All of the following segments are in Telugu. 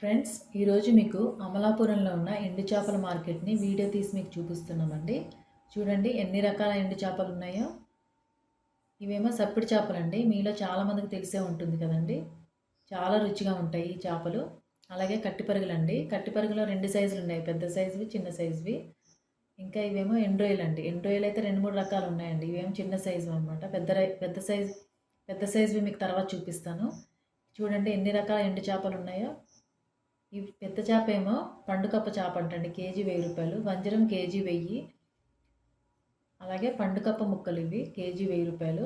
ఫ్రెండ్స్ ఈరోజు మీకు అమలాపురంలో ఉన్న ఎండు చేపల మార్కెట్ని వీడియో తీసి మీకు చూపిస్తున్నామండి. చూడండి ఎన్ని రకాల ఎండు చేపలు ఉన్నాయో. ఇవేమో సప్పిడి చేపలండి. మీలో చాలామందికి తెలిసే ఉంటుంది కదండి. చాలా రుచిగా ఉంటాయి ఈ చేపలు. అలాగే కట్టిపరుగులండి కట్టిపరుగులో రెండు సైజులు ఉన్నాయి. పెద్ద సైజువి చిన్న సైజువి. ఇంకా ఇవేమో ఎండ్రోయిల్ అండి. ఎండ్రోయిల్ అయితే రెండు మూడు రకాలు ఉన్నాయండి. ఇవేమో చిన్న సైజు అనమాట పెద్ద పెద్ద సైజు పెద్ద సైజువి మీకు తర్వాత చూపిస్తాను. చూడండి ఎన్ని రకాల ఎండు చేపలు ఉన్నాయో. ఈ పెద్ద చేప ఏమో పండుకప్ప చేప అంటండి కేజీ వెయ్యి రూపాయలు. వంజరం కేజీ వెయ్యి. అలాగే పండుకప్ప ముక్కలు ఇవి కేజీ వెయ్యి రూపాయలు.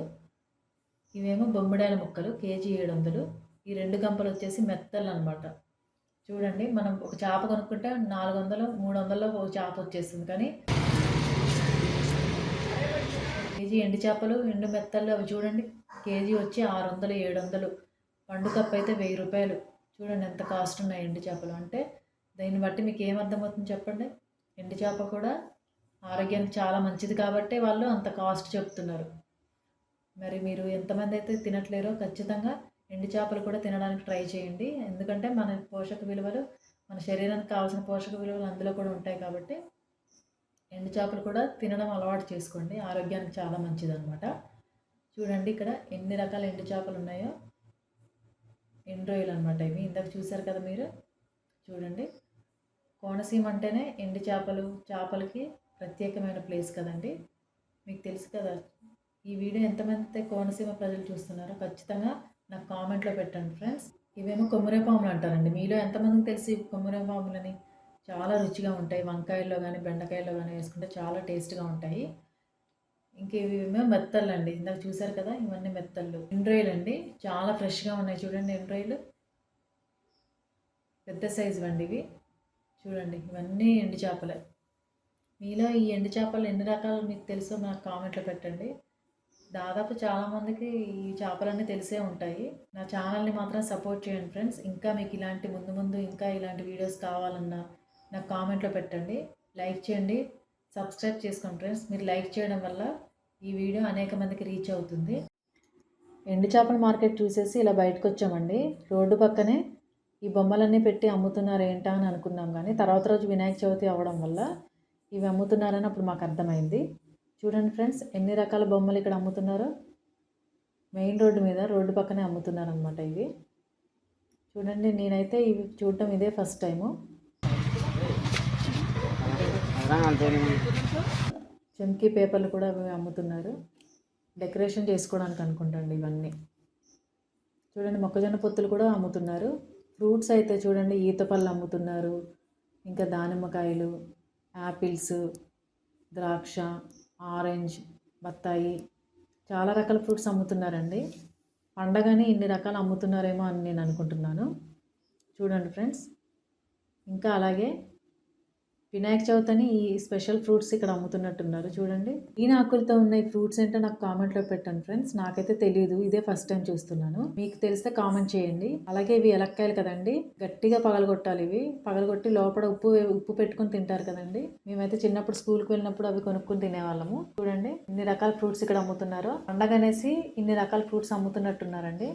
ఇవేమో బొమ్మిడాయల ముక్కలు కేజీ ఏడు వందలు ఈ రెండు గంపలు వచ్చేసి మెత్తలు అనమాట చూడండి మనం ఒక చేప కొనుక్కుంటే నాలుగు వందలు మూడు వందల్లో ఒక చేప వచ్చేస్తుంది. కానీ కేజీ ఎండు చేపలు ఎండు మెత్తలు అవి చూడండి. కేజీ వచ్చి ఆరు వందలు ఏడు వందలు పండుకప్ప అయితే వెయ్యి రూపాయలు. చూడండి ఎంత కాస్ట్ ఉన్నాయి ఎండు చేపలు. అంటే దీన్ని బట్టి మీకు ఏం చెప్పండి? ఎండు చేప కూడా ఆరోగ్యానికి చాలా మంచిది కాబట్టి వాళ్ళు అంత కాస్ట్ చెప్తున్నారు. మరి మీరు ఎంతమంది అయితే తినట్లేరో ఖచ్చితంగా ఎండు చేపలు కూడా తినడానికి ట్రై చేయండి. ఎందుకంటే మన పోషక విలువలు మన శరీరానికి కావాల్సిన పోషక విలువలు అందులో కూడా ఉంటాయి కాబట్టి ఎండు చేపలు కూడా తినడం అలవాటు చేసుకోండి. ఆరోగ్యానికి చాలా మంచిది అనమాట చూడండి ఇక్కడ ఎన్ని రకాల ఎండు చేపలు ఉన్నాయో. ఎండు అనమాట ఇవి? ఇందాక చూసారు కదా మీరు? చూడండి. కోనసీమ అంటేనే ఎండు చేపలు చేపలకి ప్రత్యేకమైన ప్లేస్ కదండి. మీకు తెలుసు కదా ఈ వీడియో ఎంతమంది కోనసీమ ప్రజలు చూస్తున్నారో ఖచ్చితంగా నాకు కామెంట్లో పెట్టండి ఫ్రెండ్స్. ఇవేమో కొమ్మరే పాములు అంటారండి. మీలో ఎంతమందికి తెలిసి కొమ్మరే పాములని చాలా రుచిగా ఉంటాయి. వంకాయల్లో కానీ బెండకాయల్లో కానీ వేసుకుంటే చాలా టేస్ట్గా ఉంటాయి. ఇంక ఇవి ఏమో మెత్తళ్ళు అండి ఇందాక చూసారు కదా ఇవన్నీ మెత్తళ్ళు. ఎండ్రాయిల్ అండి. చాలా ఫ్రెష్గా ఉన్నాయి. చూడండి ఎండ్రాయిలు పెద్ద సైజు అండి ఇవి. చూడండి ఇవన్నీ ఎండు చేపలే. మీలో ఈ ఎండు చేపలు ఎన్ని రకాలు మీకు తెలుసో నాకు కామెంట్లో పెట్టండి. దాదాపు చాలామందికి ఈ చేపలన్నీ తెలిసే ఉంటాయి. నా ఛానల్ని మాత్రం సపోర్ట్ చేయండి ఫ్రెండ్స్. ఇంకా మీకు ఇలాంటి ముందు ముందు ఇంకా ఇలాంటి వీడియోస్ కావాలన్నా నాకు కామెంట్లో పెట్టండి. లైక్ చేయండి. సబ్స్క్రైబ్ చేసుకోండి ఫ్రెండ్స్. మీరు లైక్ చేయడం వల్ల ఈ వీడియో అనేక మందికి రీచ్ అవుతుంది. ఎండు చేపల మార్కెట్ చూసేసి ఇలా బయటకు వచ్చామండి. రోడ్డు పక్కనే ఈ బొమ్మలన్నీ పెట్టి అమ్ముతున్నారు ఏంటా అని అనుకున్నాం కానీ తర్వాత రోజు వినాయక చవితి అవ్వడం వల్ల ఇవి అమ్ముతున్నారని అప్పుడు మాకు అర్థమైంది. చూడండి ఫ్రెండ్స్ ఎన్ని రకాల బొమ్మలు ఇక్కడ అమ్ముతున్నారో. మెయిన్ రోడ్డు మీద రోడ్డు పక్కనే అమ్ముతున్నారు అనమాట ఇవి. చూడండి నేనైతే ఇవి చూడటం ఇదే ఫస్ట్ టైము. చమ్కీ పేపర్లు కూడా అవి అమ్ముతున్నారు. డెకరేషన్ చేసుకోవడానికి అనుకుంటండి ఇవన్నీ. చూడండి మొక్కజొన్న పొత్తులు కూడా అమ్ముతున్నారు. ఫ్రూట్స్ అయితే చూడండి ఈత పళ్ళు అమ్ముతున్నారు. ఇంకా దానిమ్మకాయలు యాపిల్స్ ద్రాక్ష ఆరెంజ్ బత్తాయి చాలా రకాల ఫ్రూట్స్ అమ్ముతున్నారండి. పండగని ఇన్ని రకాలు అమ్ముతున్నారేమో అని నేను అనుకుంటున్నాను. చూడండి ఫ్రెండ్స్. ఇంకా అలాగే వినాయక చవితి అని ఈ స్పెషల్ ఫ్రూట్స్ ఇక్కడ అమ్ముతున్నట్టున్నారు. చూడండి. ఈ ఆకులతో ఉన్న ఈ ఫ్రూట్స్ ఏంటో నాకు కామెంట్లో పెట్టండి ఫ్రెండ్స్. నాకైతే తెలియదు ఇదే ఫస్ట్ టైం చూస్తున్నాను. మీకు తెలిస్తే కామెంట్ చేయండి. అలాగే ఇవి ఎలక్కాయలు కదండి. గట్టిగా పగలగొట్టాలి ఇవి. పగలగొట్టి లోపల ఉప్పు ఉప్పు పెట్టుకుని తింటారు కదండి. మేమైతే చిన్నప్పుడు స్కూల్కి వెళ్ళినప్పుడు అవి కొనుక్కొని తినేవాళ్ళము. చూడండి. ఇన్ని రకాల ఫ్రూట్స్ ఇక్కడ అమ్ముతున్నారు. పండగ అనేసి ఇన్ని రకాల ఫ్రూట్స్ అమ్ముతున్నట్టున్నారండి.